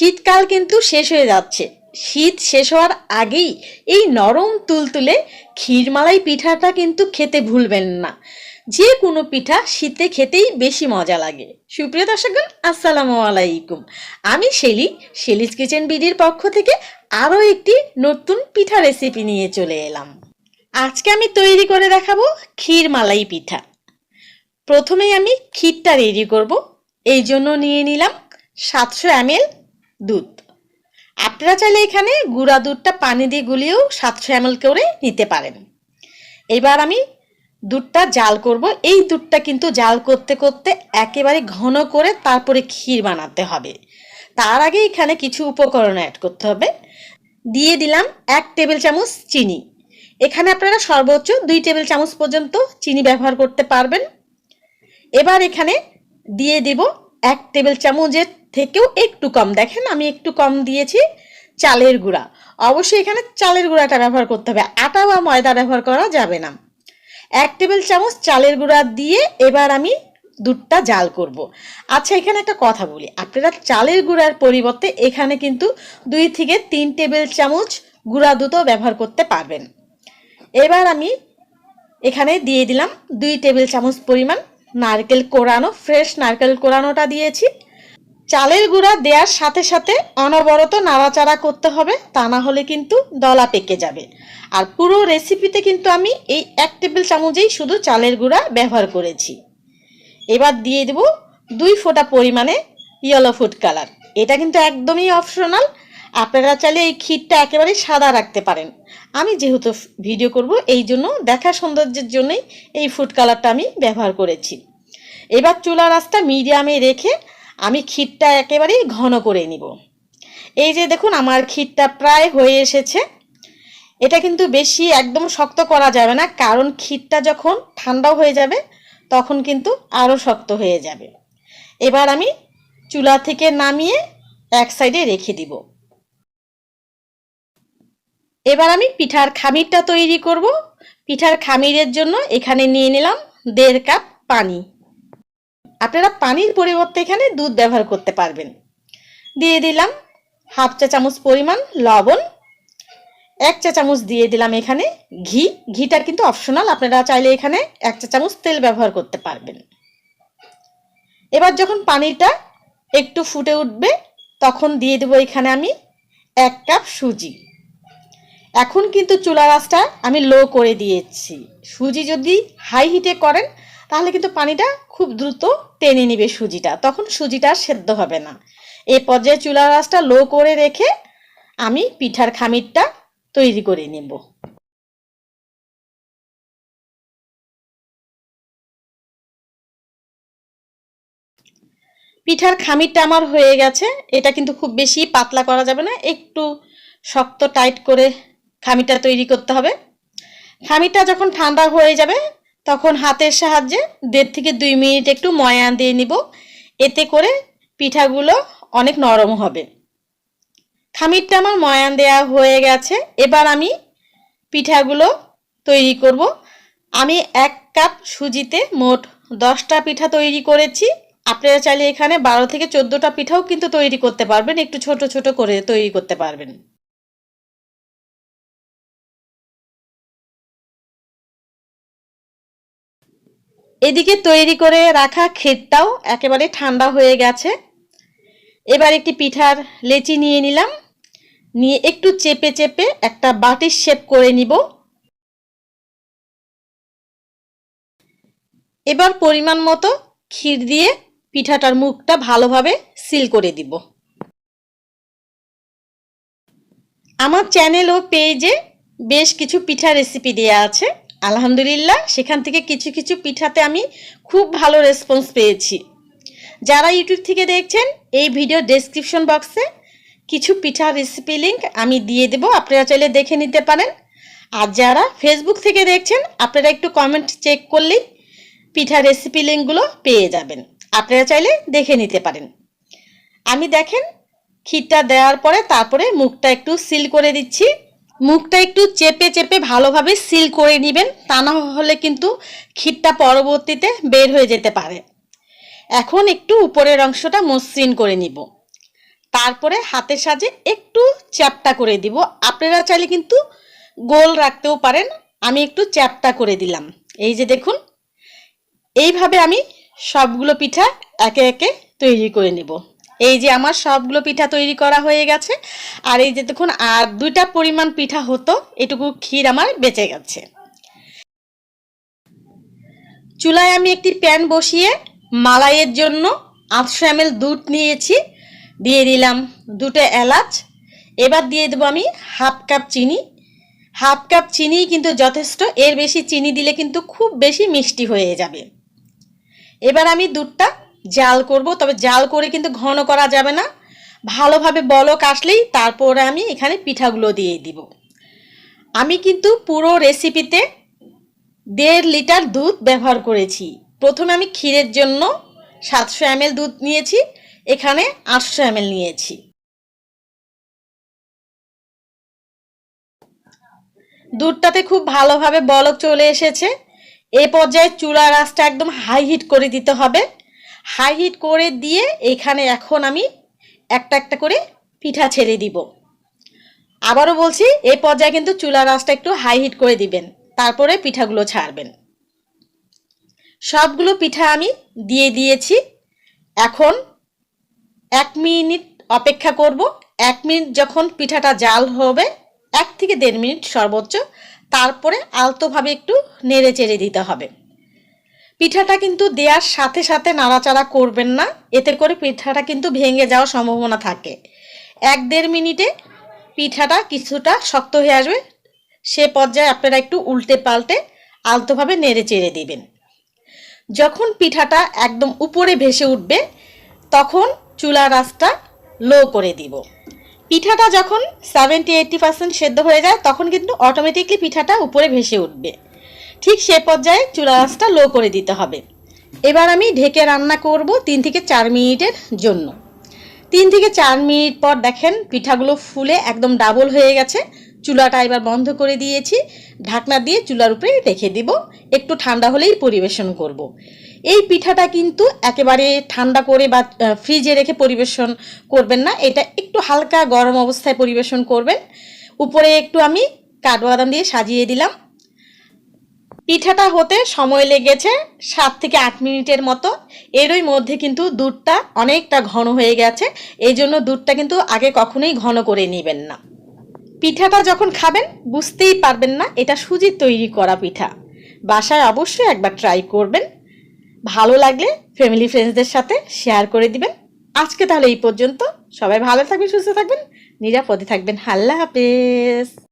শীতকাল কিন্তু শেষ হয়ে যাচ্ছে। শীত শেষ হওয়ার আগেই এই নরম তুলতুলে ক্ষীরমালাই পিঠাটা কিন্তু খেতে ভুলবেন না। যে কোনো পিঠা শীতে খেতেই বেশি মজা লাগে। সুপ্রিয় দর্শকগণ, আসসালামু আলাইকুম। আমি শেলি, শেলিজ কিচেন বিডির পক্ষ থেকে আরও একটি নতুন পিঠা রেসিপি নিয়ে চলে এলাম। আজকে আমি তৈরি করে দেখাবো ক্ষীরমালাই পিঠা। প্রথমেই আমি ক্ষীরটা রেডি করব। এই জন্য নিয়ে নিলাম সাতশো এমএল দুধ। আপনারা চাইলে এখানে গুঁড়া দুধটা পানি দিয়ে গুলিয়েও সাতশো এমএল করে নিতে পারেন। এবার আমি দুধটা জাল করব। এই দুধটা কিন্তু জাল করতে করতে একেবারে ঘন করে তারপরে ক্ষীর বানাতে হবে। তার আগে এখানে কিছু উপকরণ অ্যাড করতে হবে। দিয়ে দিলাম এক টেবিল চামচ চিনি। এখানে আপনারা সর্বোচ্চ দুই টেবিল চামচ পর্যন্ত চিনি ব্যবহার করতে পারবেন। এবার এখানে দিয়ে দেব এক টেবিল চামচের থেকেও একটু কম। দেখেন আমি একটু কম দিয়েছি চালের গুঁড়া। অবশ্যই এখানে চালের গুঁড়াটা ব্যবহার করতে হবে। আটা বা ময়দা ব্যবহার করা যাবে না। এক টেবিল চামচ চালের গুঁড়া দিয়ে এবার আমি দুধটা জাল করব। আচ্ছা এখানে একটা কথা বলি। আপনারা চালের গুঁড়ার পরিবর্তে এখানে কিন্তু দুই থেকে তিন টেবিল চামচ গুঁড়া দুধও ব্যবহার করতে পারবেন। এবার আমি এখানে দিয়ে দিলাম দুই টেবিল চামচ পরিমাণ নারকেল কোরানো, ফ্রেশ নারকেল কোরানোটা দিয়েছি। চালের গুঁড়া দেওয়ার সাথে সাথে অনবরত নাড়াচাড়া করতে হবে, তা না হলে কিন্তু দলা পেকে যাবে। আর পুরো রেসিপিতে কিন্তু আমি এই এক টেবিল চামচেই শুধু চালের গুঁড়া ব্যবহার করেছি। এবার দিয়ে দেব দুই ফোঁটা পরিমাণে ইয়েলো ফুড কালার এটা কিন্তু একদমই অপশনাল আপনারা চাইলে এই ক্ষীরটা একেবারে সাদা রাখতে পারেন। আমি যেহেতু ভিডিও করব, এই জন্য দেখা সৌন্দর্যের জন্যই এই ফুড কালারটা আমি ব্যবহার করেছি। এবার চুলা রাসটা মিডিয়ামে রেখে আমি ক্ষীরটা একেবারেই ঘন করে নিব। এই যে দেখুন, আমার ক্ষীরটা প্রায় হয়ে এসেছে। এটা কিন্তু বেশি একদম শক্ত করা যাবে না, কারণ ক্ষীরটা যখন ঠান্ডাও হয়ে যাবে, তখন কিন্তু আরও শক্ত হয়ে যাবে। এবার আমি চুলা থেকে নামিয়ে এক সাইডে রেখে দিব। এবার আমি পিঠার খামিরটা তৈরি করব। পিঠার খামিরের জন্য এখানে নিয়ে নিলাম দেড় কাপ পানি। আপনারা পানির পরিবর্তে এখানে দুধ ব্যবহার করতে পারবেন। দিয়ে দিলাম হাফ চা চামচ পরিমাণ লবণ, এক চা চামচ দিয়ে দিলাম এখানে ঘি। ঘিটা কিন্তু অপশনাল আপনারা চাইলে এখানে এক চা চামচ তেল ব্যবহার করতে পারবেন। এবার যখন পানিটা একটু ফুটে উঠবে, তখন দিয়ে দেবো এখানে আমি এক কাপ সুজি। এখন কিন্তু চুলা রাসটা আমি লো করে দিয়েছি। সুজি যদি হাই হিটে করেন তাহলে কিন্তু পানিটা খুব দ্রুত টেনে নিবে সুজিটা, তখন সুজিটা সেদ্ধ হবে না। এই পর্যায়ে চুলা রাসটা লো করে রেখে আমি পিঠার খামিরটা তৈরি করে নেব। পিঠার খামিরটা আমার হয়ে গেছে, এটা কিন্তু খুব বেশি পাতলা করা যাবে না, একটু শক্ত টাইট করে খামিরটা তৈরি করতে হবে। খামিরটা যখন ঠান্ডা হয়ে যাবে তখন হাতের সাহায্যে দেড় থেকে দুই মিনিট একটু ময়ান দিয়ে নিব। এতে করে পিঠাগুলো অনেক নরম হবে। খামিরটা আমার ময়ান দেওয়া হয়ে গেছে। এবার আমি পিঠাগুলো তৈরি করব। আমি এক কাপ সুজিতে মোট দশটা পিঠা তৈরি করেছি। আপনারা চাইলে এখানে বারো থেকে চোদ্দোটা পিঠাও কিন্তু তৈরি করতে পারবেন। একটু ছোট ছোট করে তৈরি করতে পারবেন। এদিকে তৈরি করে রাখা ক্ষীরটাও একেবারে ঠান্ডা হয়ে গেছে। এবার একটি পিঠার লেচি নিয়ে নিলাম। নিয়ে একটু চেপে চেপে একটা বাটির শেপ করে নিব। এবার পরিমাণ মতো ক্ষীর দিয়ে পিঠাটার মুখটা ভালোভাবে সিল করে দিব। আমার চ্যানেল ও পেজে বেশ কিছু পিঠা রেসিপি দেওয়া আছে। আলহামদুলিল্লাহ, সেখান থেকে কিছু কিছু পিঠাতে আমি খুব ভালো রেসপন্স পেয়েছি। যারা ইউটিউব থেকে দেখছেন, এই ভিডিও ডেসক্রিপশন বক্সে কিছু পিঠা রেসিপি লিঙ্ক আমি দিয়ে দেবো, আপনারা চাইলে দেখে নিতে পারেন। আর যারা ফেসবুক থেকে দেখছেন, আপনারা একটু কমেন্ট চেক করলেই পিঠা রেসিপি লিঙ্কগুলো পেয়ে যাবেন। আপনারা চাইলে দেখে নিতে পারেন। আমি দেখেন, ক্ষীরটা দেওয়ার পরে তারপরে মুখটা একটু সিল করে দিচ্ছি। মুখটা একটু চেপে চেপে ভালোভাবে সিল করে নেবেন। তা না হলে কিন্তু ক্ষীরটা পরবর্তীতে বের হয়ে যেতে পারে। এখন একটু উপরের অংশটা মসৃণ করে নিব। তারপরে হাতের সাজে একটু চ্যাপটা করে দিব। আপনারা চাইলে কিন্তু গোল রাখতেও পারেন। আমি একটু চ্যাপটা করে দিলাম। এই যে দেখুন, এইভাবে আমি সবগুলো পিঠা একে একে তৈরি করে নেব। এই যে আমার সবগুলো পিঠা তৈরি করা হয়ে গেছে। আর এই যে দেখুন, আর দুইটা পরিমাণ পিঠা হতো, এটুকু ক্ষীর আমার বেঁচে গেছে। চুলায় আমি একটি প্যান বসিয়ে মালাইয়ের জন্য আটশো এম দুধ নিয়েছি, দিয়ে দিলাম দুটো এলাচ। এবার দিয়ে দেবো আমি হাফ কাপ চিনি। হাফ কাপ চিনি কিন্তু যথেষ্ট, এর বেশি চিনি দিলে কিন্তু খুব বেশি মিষ্টি হয়ে যাবে। এবার আমি দুধটা জাল করব, তবে জাল করে কিন্তু ঘন করা যাবে না। ভালোভাবে বলক আসলেই তারপরে আমি এখানে পিঠাগুলো দিয়ে দিব। আমি কিন্তু পুরো রেসিপিতে দেড় লিটার দুধ ব্যবহার করেছি। প্রথমে আমি ক্ষীরের জন্য সাতশো এম দুধ নিয়েছি, এখানে আটশো এম নিয়েছি। দুধটাতে খুব ভালোভাবে বলক চলে এসেছে। এ পর্যায়ে চুলার আঁচটা একদম হাই হিট করে দিতে হবে। হাই হিট করে দিয়ে এখানে এখন আমি একটা একটা করে পিঠা ছেড়ে দিব। আবারও বলছি এই পর্যায়ে কিন্তু চুলার আঁচটা একটু হাই হিট করে দিবেন, তারপরে পিঠাগুলো ছাড়বেন। সবগুলো পিঠা আমি দিয়ে দিয়েছি। এখন এক মিনিট অপেক্ষা করব। এক মিনিট যখন পিঠাটা জাল হবে, এক থেকে দেড় মিনিট সর্বোচ্চ, তারপরে আলতোভাবে একটু নেড়ে চেড়ে দিতে হবে। পিঠাটা কিন্তু দেওয়ার সাথে সাথে নাড়াচাড়া করবেন না। এতে করে পিঠাটা কিন্তু ভেঙে যাওয়ার সম্ভাবনা থাকে। এক দেড় মিনিটে পিঠাটা কিছুটা শক্ত হয়ে আসবে। সে পর্যায়ে আপনারা একটু উল্টে পাল্টে আলতোভাবে নেড়ে চেড়ে দিবেন। যখন পিঠাটা একদম উপরে ভেসে উঠবে, তখন চুলার আঁচটা লো করে দিব। পিঠাটা যখন সেভেন্টি এইটটি পার্সেন্ট সেদ্ধ হয়ে যায়, তখন কিন্তু অটোমেটিকলি পিঠাটা উপরে ভেসে উঠবে। ঠিক সে পর্যায়ে চুলা আঁচটা লো করে দিতে হবে। এবার আমি ঢেকে রান্না করব তিন থেকে চার মিনিটের জন্য। তিন থেকে চার মিনিট পর দেখেন পিঠাগুলো ফুলে একদম ডাবল হয়ে গেছে। চুলাটা এবার বন্ধ করে দিয়েছি। ঢাকনা দিয়ে চুলার উপরে রেখে দিব। একটু ঠান্ডা হলেই পরিবেশন করব। এই পিঠাটা কিন্তু একেবারে ঠান্ডা করে বা ফ্রিজে রেখে পরিবেশন করবেন না। এটা একটু হালকা গরম অবস্থায় পরিবেশন করবেন। উপরে একটু আমি কাঠবাদাম দিয়ে সাজিয়ে দিলাম। পিঠাটা হতে সময় লেগেছে সাত থেকে আট মিনিটের মতো। এরই মধ্যে কিন্তু দুধটা অনেকটা ঘন হয়ে গেছে, এই জন্য দুধটা কিন্তু আগে কখনোই ঘন করে নেবেন না। পিঠাটা যখন খাবেন, বুঝতেই পারবেন না এটা সুজির তৈরি করা পিঠা। বাসায় অবশ্যই একবার ট্রাই করবেন। ভালো লাগলে ফ্যামিলি ফ্রেন্ডসদের সাথে শেয়ার করে দিবেন। আজকে তাহলে এই পর্যন্ত। সবাই ভালো থাকবেন, সুস্থ থাকবেন। নিরাপদে থাকবেন। আল্লাহ হাফেজ।